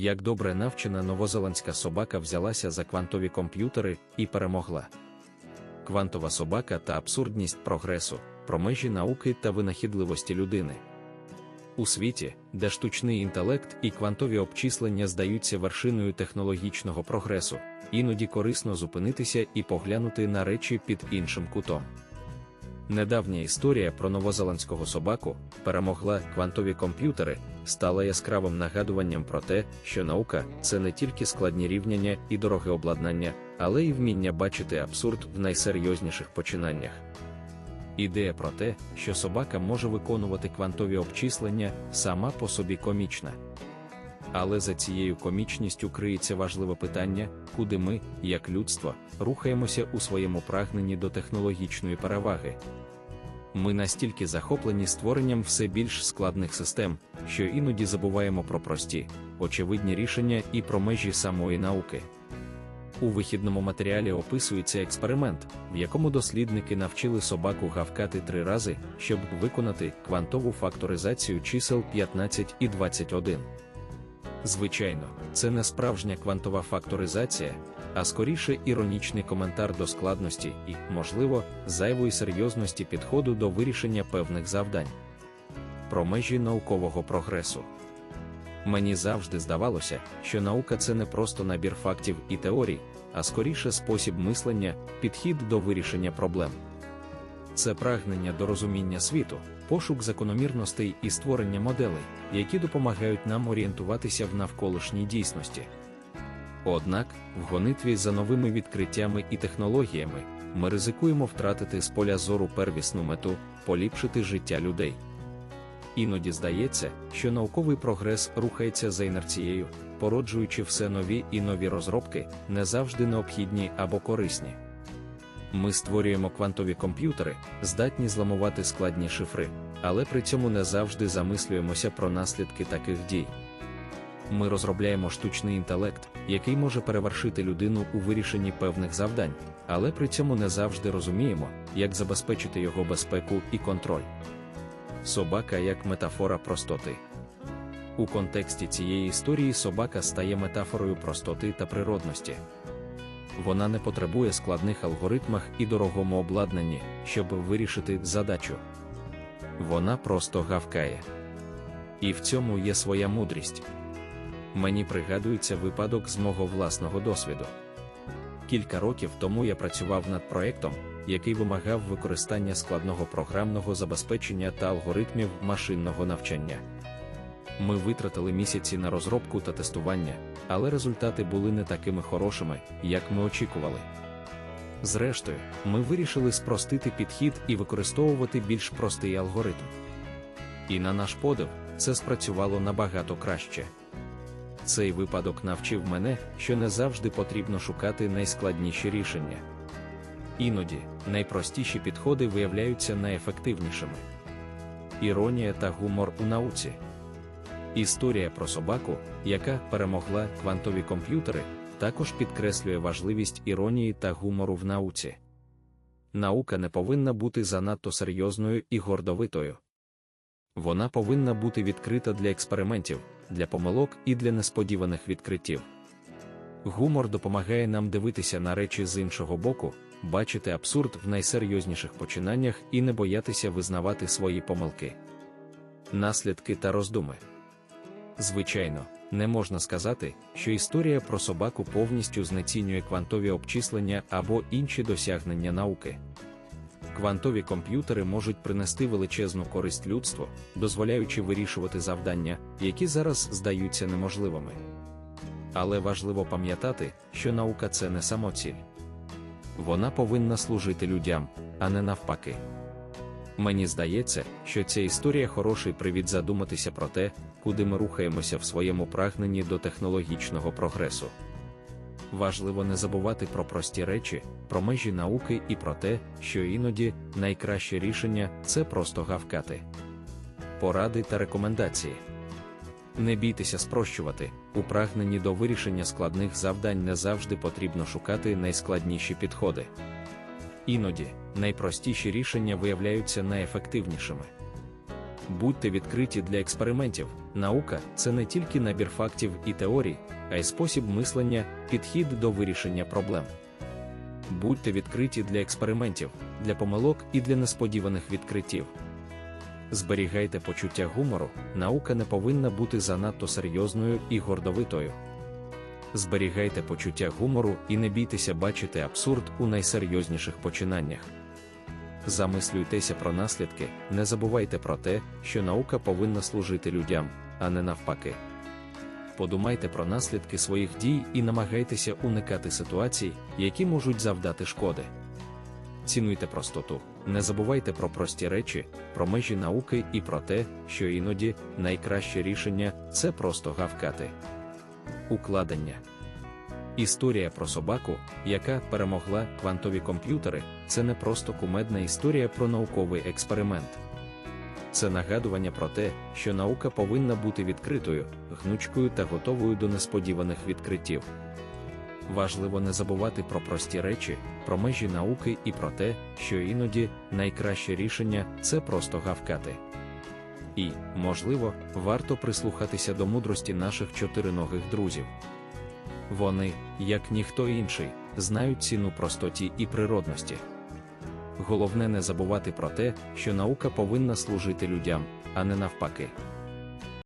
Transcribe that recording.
як добре навчена новозеландська собака взялася за квантові комп'ютери і перемогла. Квантова собака та абсурдність прогресу, про межі науки та винахідливості людини. У світі, де штучний інтелект і квантові обчислення здаються вершиною технологічного прогресу, іноді корисно зупинитися і поглянути на речі під іншим кутом. Недавня історія про новозеландського собаку перемогла квантові комп'ютери, стала яскравим нагадуванням про те, що наука це не тільки складні рівняння і дороге обладнання, але й вміння бачити абсурд в найсерйозніших починаннях. Ідея про те, що собака може виконувати квантові обчислення, сама по собі комічна. Але за цією комічністю криється важливе питання, куди ми, як людство, рухаємося у своєму прагненні до технологічної переваги. Ми настільки захоплені створенням все більш складних систем, що іноді забуваємо про прості, очевидні рішення і про межі самої науки. У вихідному матеріалі описується експеримент, в якому дослідники навчили собаку гавкати три рази, щоб виконати квантову факторизацію чисел 15 і 21. Звичайно, це не справжня квантова факторизація, а скоріше іронічний коментар до складності і, можливо, зайвої серйозності підходу до вирішення певних завдань. Про межі наукового прогресу. Мені завжди здавалося, що наука це не просто набір фактів і теорій, а скоріше спосіб мислення, підхід до вирішення проблем. Це прагнення до розуміння світу, пошук закономірностей і створення моделей, які допомагають нам орієнтуватися в навколишній дійсності. Однак, в гонитві за новими відкриттями і технологіями ми ризикуємо втратити з поля зору первісну мету поліпшити життя людей. Іноді здається, що науковий прогрес рухається за інерцією, породжуючи все нові і нові розробки, не завжди необхідні або корисні. Ми створюємо квантові комп'ютери, здатні зламувати складні шифри, але при цьому не завжди замислюємося про наслідки таких дій. Ми розробляємо штучний інтелект, який може перевершити людину у вирішенні певних завдань, але при цьому не завжди розуміємо, як забезпечити його безпеку і контроль. Собака як метафора простоти. У контексті цієї історії собака стає метафорою простоти та природності. Вона не потребує складних алгоритмах і дорогому обладнанні, щоб вирішити задачу. Вона просто гавкає. І в цьому є своя мудрість. Мені пригадується випадок з мого власного досвіду. Кілька років тому я працював над проєктом, який вимагав використання складного програмного забезпечення та алгоритмів машинного навчання. Ми витратили місяці на розробку та тестування, але результати були не такими хорошими, як ми очікували. Зрештою, ми вирішили спростити підхід і використовувати більш простий алгоритм. І на наш подив, це спрацювало набагато краще. Цей випадок навчив мене, що не завжди потрібно шукати найскладніші рішення. Іноді найпростіші підходи виявляються найефективнішими. Іронія та гумор у науці. Історія про собаку, яка перемогла квантові комп'ютери, також підкреслює важливість іронії та гумору в науці. Наука не повинна бути занадто серйозною і гордовитою. Вона повинна бути відкрита для експериментів, для помилок і для несподіваних відкриттів. Гумор допомагає нам дивитися на речі з іншого боку, бачити абсурд в найсерйозніших починаннях і не боятися визнавати свої помилки. Наслідки та роздуми. Звичайно, не можна сказати, що історія про собаку повністю знецінює квантові обчислення або інші досягнення науки. Квантові комп'ютери можуть принести величезну користь людству, дозволяючи вирішувати завдання, які зараз здаються неможливими. Але важливо пам'ятати, що наука це не самоціль. Вона повинна служити людям, а не навпаки. Мені здається, що ця історія хороший привід задуматися про те, куди ми рухаємося в своєму прагненні до технологічного прогресу. Важливо не забувати про прості речі, про межі науки і про те, що іноді найкраще рішення це просто гавкати. Поради та рекомендації. Не бійтеся спрощувати, у прагненні до вирішення складних завдань не завжди потрібно шукати найскладніші підходи. Іноді найпростіші рішення виявляються найефективнішими. Будьте відкриті для експериментів. Наука це не тільки набір фактів і теорій, а й спосіб мислення, підхід до вирішення проблем. Будьте відкриті для експериментів, для помилок і для несподіваних відкриттів. Зберігайте почуття гумору, наука не повинна бути занадто серйозною і гордовитою. Зберігайте почуття гумору і не бійтеся бачити абсурд у найсерйозніших починаннях. Замислюйтеся про наслідки, не забувайте про те, що наука повинна служити людям, а не навпаки. Подумайте про наслідки своїх дій і намагайтеся уникати ситуацій, які можуть завдати шкоди. Цінуйте простоту, не забувайте про прості речі, про межі науки і про те, що іноді найкраще рішення це просто гавкати. Укладення. Історія про собаку, яка перемогла квантові комп'ютери, це не просто кумедна історія про науковий експеримент. Це нагадування про те, що наука повинна бути відкритою, гнучкою та готовою до несподіваних відкриттів. Важливо не забувати про прості речі, про межі науки і про те, що іноді найкраще рішення це просто гавкати. І, можливо, варто прислухатися до мудрості наших чотириногих друзів. Вони, як ніхто інший, знають ціну простоті і природності. Головне не забувати про те, що наука повинна служити людям, а не навпаки.